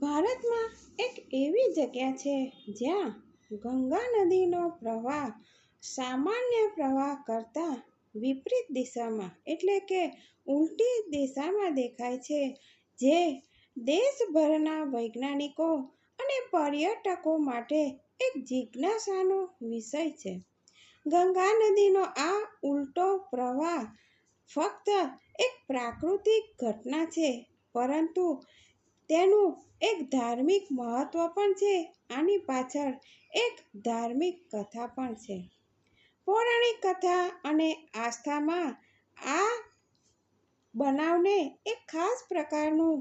ભારતમાં એક એવી જગ્યા છે જ્યાં ગંગા નદીનો પ્રવાહ સામાન્ય પ્રવાહ કરતાં વિપરીત દિશામાં, એટલે કે ઉલટી દિશામાં દેખાય છે, જે દેશભરના વૈજ્ઞાનિકો અને પર્યટકો માટે એક જિજ્ઞાસાનો વિષય છે. ગંગા નદીનો આ ઉલટો પ્રવાહ ફક્ત એક પ્રાકૃતિક ઘટના છે, પરંતુ તેનું એક ધાર્મિક મહત્વ પણ છે, આની પાછળ એક ધાર્મિક કથા પણ છે. પૌરાણિક કથા અને આસ્થામાં આ બનાવને એક ખાસ પ્રકારનું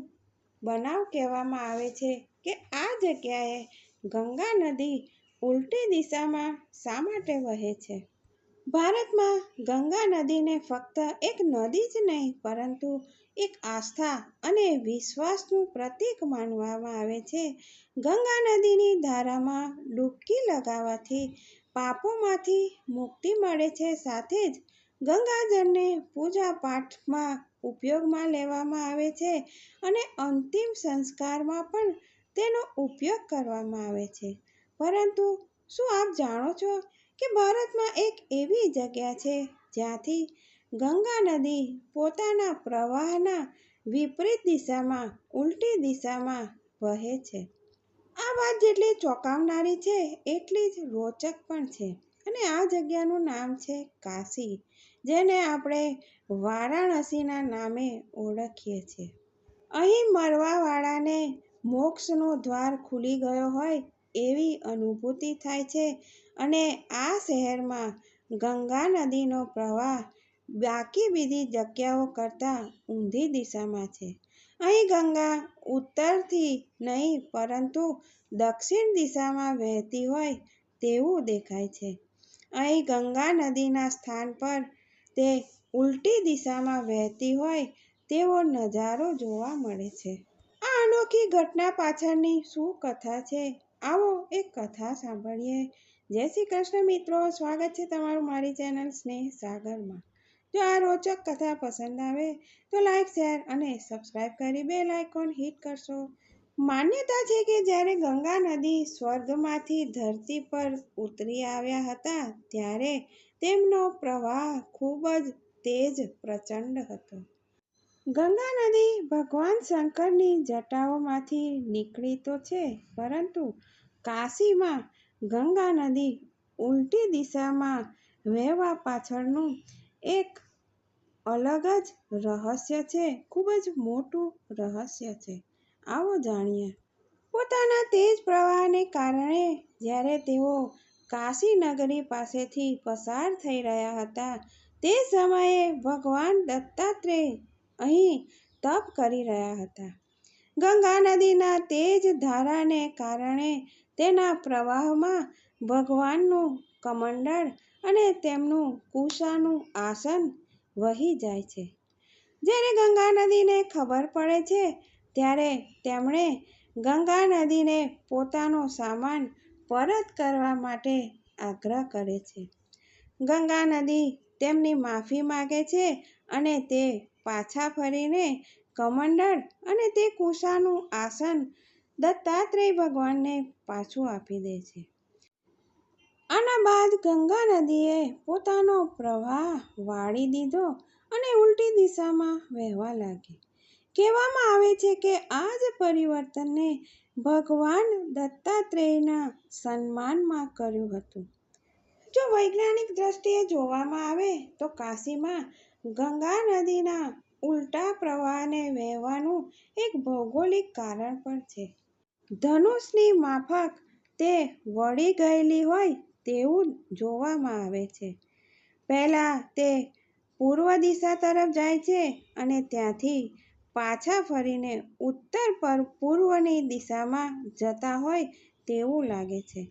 બનાવ કહેવામાં આવે છે કે આ જગ્યાએ ગંગા નદી ઉલટી દિશામાં શા માટે વહે છે? ભારતમાં ગંગા નદીને ફક્ત એક નદી જ નહીં, પરંતુ એક આસ્થા અને વિશ્વાસનું પ્રતીક માનવામાં આવે છે. ગંગા નદીની ધારામાં ડૂબકી લગાવવાથી પાપોમાંથી મુક્તિ મળે છે. સાથે જ ગંગાજળને પૂજા પાઠમાં ઉપયોગમાં લેવામાં આવે છે અને અંતિમ સંસ્કારમાં પણ તેનો ઉપયોગ કરવામાં આવે છે. પરંતુ શું આપ જાણો છો કે ભારતમાં એક એવી જગ્યા છે જ્યાંથી ગંગા નદી પોતાના પ્રવાહના વિપરીત દિશામાં, ઉલટી દિશામાં વહે છે. આ વાત જેટલી ચોંકાવનારી છે, એટલી જ રોચક પણ છે. અને આ જગ્યાનું નામ છે કાશી, જેને આપણે વારાણસીના નામે ઓળખીએ છીએ. અહીં મરવાવાળાને મોક્ષનો દ્વાર ખુલી ગયો હોય એવી અનુભૂતિ થાય છે અને આ શહેરમાં ગંગા નદીનો પ્રવાહ બાકી બીજી જગ્યાઓ કરતાં ઊંધી દિશામાં છે. અહીં ગંગા ઉત્તરથી નહીં, પરંતુ દક્ષિણ દિશામાં વહેતી હોય તેવું દેખાય છે. અહીં ગંગા નદીના સ્થાન પર તે ઉલટી દિશામાં વહેતી હોય તેવો નજારો જોવા મળે છે. આ અનોખી ઘટના પાછળની શું કથા છે? આવો, એક કથા સાંભળીએ. જય શ્રી કૃષ્ણ મિત્રો, સ્વાગત છે તમારું મારી ચેનલ સ્નેહ સાગરમાં. જો આ રોચક કથા પસંદ આવે, તો લાઈક, શેર અને સબસ્ક્રાઈબ કરી બે લાઇકોન હિટ કરશો. માન્યતા છે કે જ્યારે ગંગા નદી સ્વર્ગમાંથી ધરતી પર ઉતરી આવ્યા હતા, ત્યારે તેમનો પ્રવાહ ખૂબ જ તેજ પ્રચંડ હતો. ગંગા નદી ભગવાન શંકરની જટાઓમાંથી નીકળી તો છે, પરંતુ કાશીમાં ગંગા નદી ઉલટી દિશામાં વહેવા પાછળનું એક અલગ જ રહસ્ય છે, ખૂબ જ મોટું રહસ્ય છે. આવો જાણીએ. પોતાના તેજ પ્રવાહને કારણે જ્યારે તેઓ કાશી નગરી પાસેથી પસાર થઈ રહ્યા હતા, તે સમયે ભગવાન દત્તાત્રેય અહીં તપ કરી રહ્યા હતા. ગંગા નદીના તેજ ધારાને કારણે તેના પ્રવાહમાં ભગવાનનું કમંડળ અને તેમનું કુશાનું આસન વહી જાય છે. જ્યારે ગંગા નદીને ખબર પડે છે, ત્યારે તેમણે ગંગા નદીને પોતાનો સામાન પરત કરવા માટે આગ્રહ કરે છે. ગંગા નદી તેમની માફી માગે છે અને તે પાછા ફરીને કમંડળ અને તે કુશાનું આસન દત્તાત્રેય ભગવાનને પાછું આપી દે છે. આના બાદ ગંગા નદીએ પોતાનો પ્રવાહ વાળી દીધો અને ઉલટી દિશામાં વહેવા લાગી. કહેવામાં આવે છે કે આ જ પરિવર્તનને ભગવાન દત્તાત્રેયના સન્માનમાં કર્યું હતું. જો વૈજ્ઞાનિક દ્રષ્ટિએ જોવામાં આવે તો કાશીમાં ગંગા નદીના ઉલટા પ્રવાહને વહેવાનું એક ભૌગોલિક કારણ પણ છે. ધનુષની માફક તે વળી ગયેલી હોય તેવું જોવામાં આવે છે. પહેલાં તે પૂર્વ દિશા તરફ જાય છે અને ત્યાંથી પાછા ફરીને ઉત્તર પર પૂર્વની દિશામાં જતા હોય તેવું લાગે છે.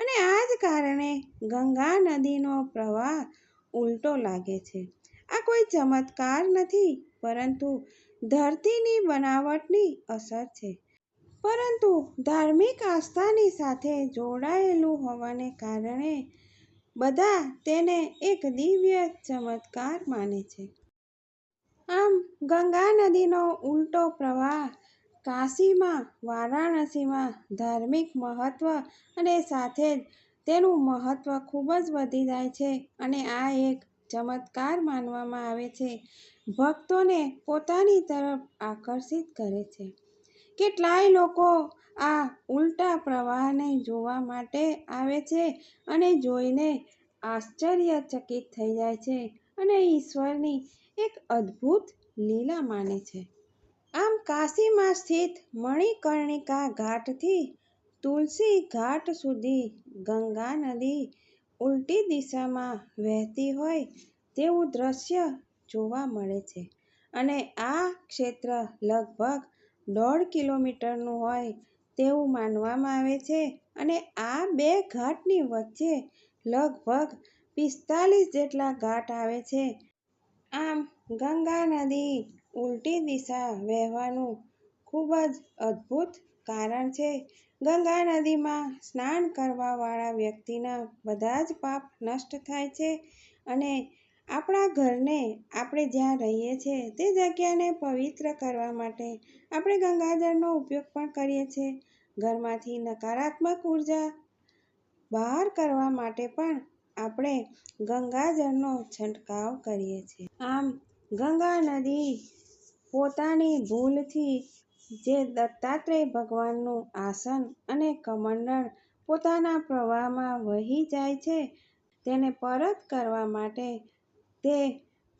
અને આ જ કારણે ગંગા નદીનો પ્રવાહ ઉલટો લાગે છે. આ કોઈ ચમત્કાર નથી, પરંતુ ધરતીની બનાવટની અસર છે. પરંતુ ધાર્મિક આસ્થાની સાથે જોડાયેલું હોવાને કારણે બધા તેને એક દિવ્ય ચમત્કાર માને છે. આમ, ગંગા નદીનો ઉલટો પ્રવાહ કાશીમાં, વારાણસીમાં ધાર્મિક મહત્વ અને સાથે જ તેનું મહત્વ ખૂબ જ વધી જાય છે અને આ એક ચમત્કાર માનવામાં આવે છે. ભક્તોને પોતાની તરફ આકર્ષિત કરે છે. કેટલાય લોકો આ ઉલટા પ્રવાહને જોવા માટે આવે છે અને જોઈને આશ્ચર્યચકિત થઈ જાય છે અને ઈશ્વરની એક અદ્ભુત લીલા માને છે. આમ કાશીમાં સ્થિત મણિકર્ણિકા ઘાટથી તુલસી ઘાટ સુધી ગંગા નદી ઉલટી દિશામાં વહેતી હોય તેવું દ્રશ્ય જોવા મળે છે. અને આ ક્ષેત્ર લગભગ દોઢ કિલોમીટરનું હોય તેવું માનવામાં આવે છે અને આ બે ઘાટની વચ્ચે લગભગ પિસ્તાલીસ જેટલા ઘાટ આવે છે. આમ ગંગા નદી ઉલટી દિશા વહેવાનું ખૂબ જ અદ્ભુત કારણ છે. ગંગા નદીમાં સ્નાન કરવાવાળા વ્યક્તિના બધા જ પાપ નષ્ટ થાય છે અને આપણા ઘરને આપણે જ્યાં રહીએ છીએ તે જગ્યાને પવિત્ર કરવા માટે આપણે ગંગાજળનો ઉપયોગ પણ કરીએ છીએ. ઘરમાંથી નકારાત્મક ઊર્જા બહાર કરવા માટે પણ આપણે ગંગાજળનો છંટકાવ કરીએ છીએ. આમ ગંગા નદી પોતાની ભૂલથી જે દત્તાત્રેય ભગવાનનું આસન અને કમંડળ પોતાના પ્રવાહમાં વહી જાય છે, તેને પરત કરવા માટે તે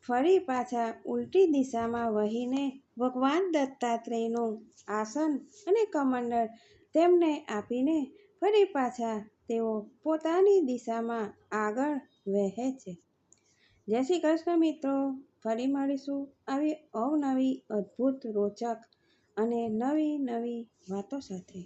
ફરી પાછા ઉલટી દિશામાં વહીને ભગવાન દત્તાત્રેયનું આસન અને કમંડળ તેમને આપીને ફરી પાછા તેઓ પોતાની દિશામાં આગળ વહે છે. જય શ્રી કૃષ્ણ મિત્રો, ફરી મળીશું આવી અવનવી અદ્ભુત રોચક અને નવી નવી વાતો સાથે